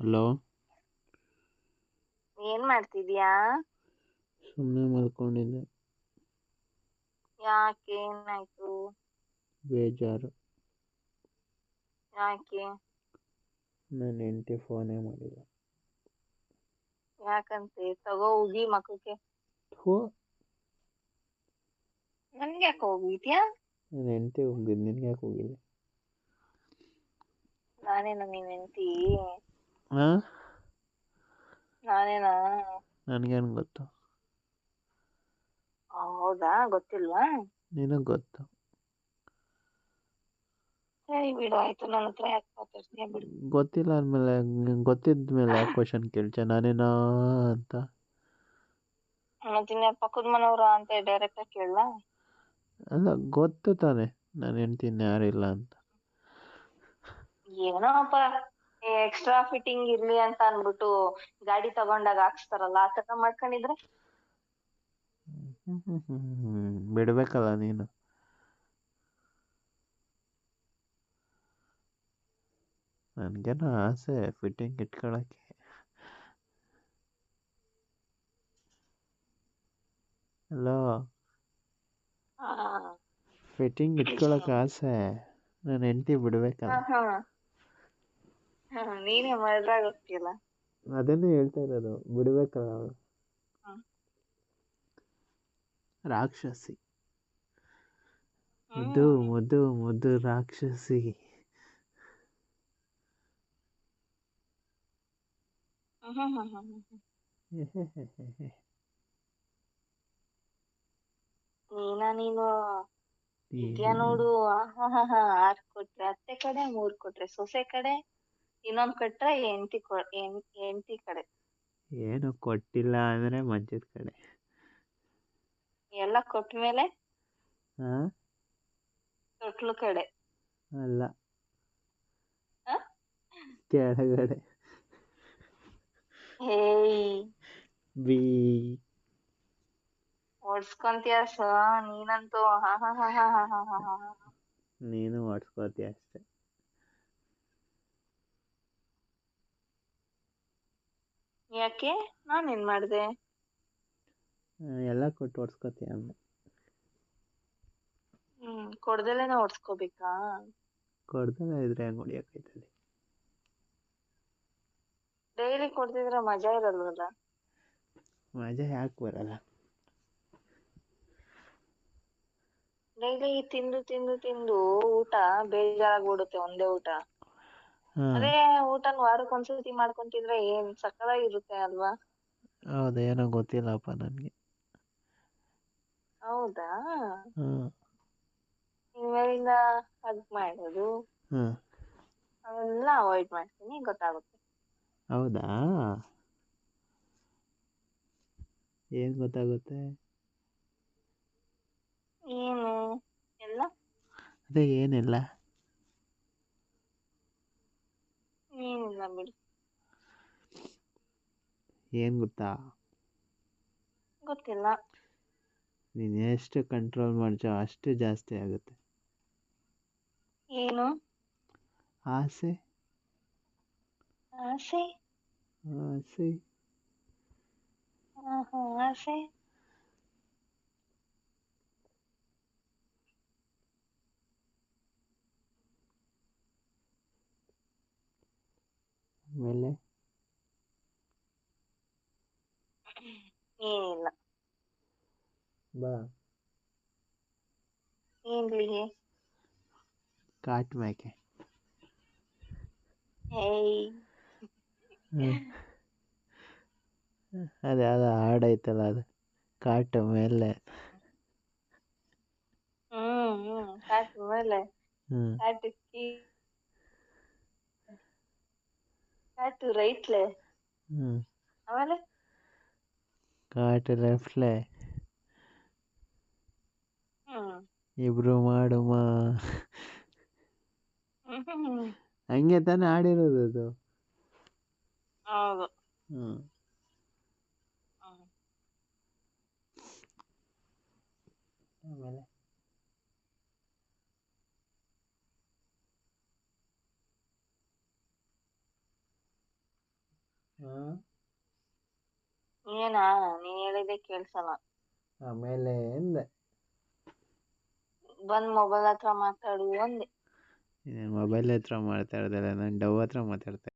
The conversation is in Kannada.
ಹಲೋ? ಏನ್ ಮಾಡ್ತಿದ್ಯಾ? ಸುಮ್ಮನೆ ಮಲ್ಕೊಂಡಿದ್ದೆ. ಯಾಕೆ? ಏನಾಯ್ತು? ಬೇಜಾರು. ಯಾಕೆ? ನನ್ನ ಹೆಂಡತಿ ಫೋನೇ ಮಾಡಿಲ್ಲ. ಯಾಕಂತೆ? ತಗೋ ಉಗಿ ಮಕ್ಕಕ್ಕೆ ಥೋ. ನನ್ಗೆ ಯಾಕೆ ಹೋಗಿದ್ಯಾ ನನ್ನ ಹೆಂಡತಿ ಹೋಗಿದ್ದು ನಿನ್ಗೆ ಯಾಕೆ ಹೋಗಿಲ್ಲ? ನಾನೇ ನಿನ್ ಹೆಂಡ್ತಿ? ಹಾಂ? ನಾನೇನಾ? ನನಗೇನು ಗೊತ್ತು? ಹೌದಾ? ಗೊತ್ತಿಲ್ವಾ? ನಿನಗೆ ಗೊತ್ತು. ಸರಿ ಬಿಡು ಆಯ್ತು. ನನ್ನ ಹತ್ರ ಯಾಕೆ ಮಾತಾಡ್ತೀಯ ಬಿಡು. ಗೊತ್ತಿಲ್ಲ ಅಂದಮೇಲೆ ಗೊತ್ತಿದ್ದ ಮೇಲೆ ಯಾಕೆ ಕ್ವಶನ್ ಕೇಳ್ತೀಯ ನಾನೇನಾ ಅಂತ? ಮತ್ತೆ ಪಕ್ಕದ ಮನೆಯವ್ರ ಅಂತ ಡೈರೆಕ್ಟ್ ಆಗಿ ಕೇಳಲಾ? ಅಲ್ಲ ಗೊತ್ತು ತಾನೆ. ನಾನು ಹೆಂಡತಿ ಯಾರಿಲ್ಲ ಅಂತ. ಏನೋ ಅಪ್ಪ ಎಕ್ಸ್ಟ್ರಾ ಫಿಟ್ಟಿಂಗ್ ಇರ್ಲಿ ಅಂತ ಅನ್ಬಿಟ್ಟು ಗಾಡಿ ತಗೊಂಡಾಗ ಹಾಕ್ಸ್ತಾರಲ್ಲ ಆ ತರ ಮಾಡ್ಕೊಂಡಿದ್ರೆ. ಬಿಡ್ಬೇಕಲ್ಲ ನೀನು. ನನ್ಗೇನೋ ಆಸೆ ಫಿಟ್ಟಿಂಗ್ ಇಟ್ಕೊಳಕ್ಕೆ. ಹಲೋ ಫಿಟ್ಟಿಂಗ್ ಇಟ್ಕೊಳಕ್ ಆಸೆ. ನನ್ನ ಹೆಂಡತಿ ಬಿಡ್ಬೇಕಲ್ಲ. ನೀನೇ ಮರ್ಡ್ರಾಗ ಹೋಗ್ತೀಯಲ್ಲ ಅದನ್ನೇ ಹೇಳ್ತಾ ಇರೋದು ಬಿಡ್ಬೇಕಲ್ಲ ಅವಳು ಹ್ಮ್. ರಾಕ್ಷಸಿ. ಮುದ್ದು ಮುದ್ದು ಮುದ್ದು ರಾಕ್ಷಸಿ. ನೀನ. ನೀನಾ ನೀನು ಇದ್ಯಾ ನೋಡು ಆಹಾಹಾಹಾ ಆರ್ ಕೊಟ್ರೆ ಅತ್ತೆ ಕಡೆ ಮೂರ್ ಕೊಟ್ರೆ ಸೊಸೆ ಕಡೆ ಇನ್ನೊಂದ್ ಕೊಟ್ರೆ ಎಂಟಿ ಕೊ ಹೆಂಡತಿ ಕಡೆ. ಏನು ಕೊಟ್ಟಿಲ್ಲ ಅಂದ್ರೆ ಮಂಚದ ಕಡೆ. ಎಲ್ಲ ಕೊಟ್ಮೇಲೆ ಹಾ ತೊಟ್ಲು ಕಡೆ. ಅಲ್ಲ. ಆ? ಕೆಳಗಡೆ. ಏಯ್ ಬಿ. ಓಡ್ಸ್ಕೊಂತೀಯ ಸ ನೀನಂತೂ. ಹಾ ಹಾ ಹಾ ಹಾ ಹಾ ಹಾ ಹಾ ಹಾ. ನೀನು ಓಡಿಸ್ಕೋತೀಯ ಅಷ್ಟೆ. ಯಾಕೆ? ನಾನೇನು ಮಾಡಿದೆ? ಎಲ್ಲ ಕೊಟ್ಟು ಓಡಿಸ್ಕೋತೀಯ ಅಂದೆ ಹ್ಮ್ ಕೊಡ್ದಲೇನೆ ಓಡ್ಸ್ಕೋಬೇಕಾ? ಕೊಡ್ದಲ್ಲ ಇದ್ರೆ ಹೆಂಗ್ ಹೊಡಿಯೋಕೈತದೆ ಡೈಲಿ ಕೊಡ್ತಿದ್ರೆ ಮಜಾ ಇರಲ್ವಲ್ಲ? ಮಜಾ ಯಾಕೆ ಬರಲ್ಲ. ಡೈಲಿ ತಿಂದು ತಿಂದು ತಿಂದು ಊಟ ಬೇಜಾರಾಗ್ಬಿಡುತ್ತೆ ಒಂದೇ ಊಟ. ಅದೇ ಊಟನ ವಾರಕ್ಕೆ ಒಂದ್ಸತಿ ಮಾಡ್ಕೊಂತಿದ್ರೆ ಏನ್ ಸಕ್ಕತ್ತಾಗಿರುತ್ತೆ ಅಲ್ವಾ? ಹೌದಾ ಏನೋ ಗೊತ್ತಿಲ್ಲಪ್ಪ ನನಗೆ. ಹೌದಾ? ಹ್ಮ್. ಇನ್ಮೇಲಿಂದ ಅದ್ ಮಾಡೋದು. ಹ್ಮ್. ಅವೆಲ್ಲ ಅವಾಯ್ಡ್ ಮಾಡ್ತೀನಿ ಗೊತ್ತಾಗುತ್ತೆ. ಹೌದಾ? ಏನ್ ಗೊತ್ತಾಗುತ್ತೆ? ಏನು? ಎಲ್ಲ? ಅದೇ ಏನಿಲ್ಲ. ಬಿಡಿ ಏನು ಗೊತ್ತಾ? ಗೊತ್ತಿಲ್ಲ. ನೀನು ಎಷ್ಟು ಕಂಟ್ರೋಲ್ ಮಾಡ್ತೀಯೋ ಅಷ್ಟು ಜಾಸ್ತಿ ಆಗುತ್ತೆ. ಏನು? ಆಸೆ? ಆಸೆ? ಆಸೆ. ಆಹಾ ಆಸೆ? ಆಮೇಲೆ ಏನಿಲ್ಲ ಬಾ ಏನ್ಲಿಗೆ ಕಾಟ್ ಮೇಕೆ ಹೇಯ್ ಅದು ಯಾವ್ದೋ ಹಾಡು ಐತಲ್ಲ ಅದು ಕಾಟ ಮೇಲೆ ಹ್ಮ್ ಹ್ಮ್ ಕಾಟ್ ಮೇಲೆ ಹ್ಞೂ ಕಾಟಕ್ಕಿ ಕಾಟ್ ರೈಟ್ ಹ್ಮ್. ಆಮೇಲೆ? ಕಾಟ್ ಲೆಫ್ಟ್ ಲೇ ಹ್ಮ್. ಇಬ್ರು ಮಾಡುಮ? ಹಂಗೆ ತಾನೆ ಆಡಿರೋದು ಅದು. ಹೌದು. ಹ್ಮ್. ಆಮೇಲೆ? ಹಾಂ ಏನಾ ನೀನ್ ಹೇಳಿದೆ ಕೇಳ್ಸಲ್ಲ. ಆಮೇಲೆ ಎಂದೆ? ಬಂದ್ ಮೊಬೈಲ್ ಹತ್ರ ಮಾತಾಡು ಅಂದೆ. ಮೊಬೈಲ್ ಹತ್ರ ಮಾತಾಡ್ದಲ್ಲ ನಾನು ಡವ್ ಹತ್ರ ಮಾತಾಡ್ತಾ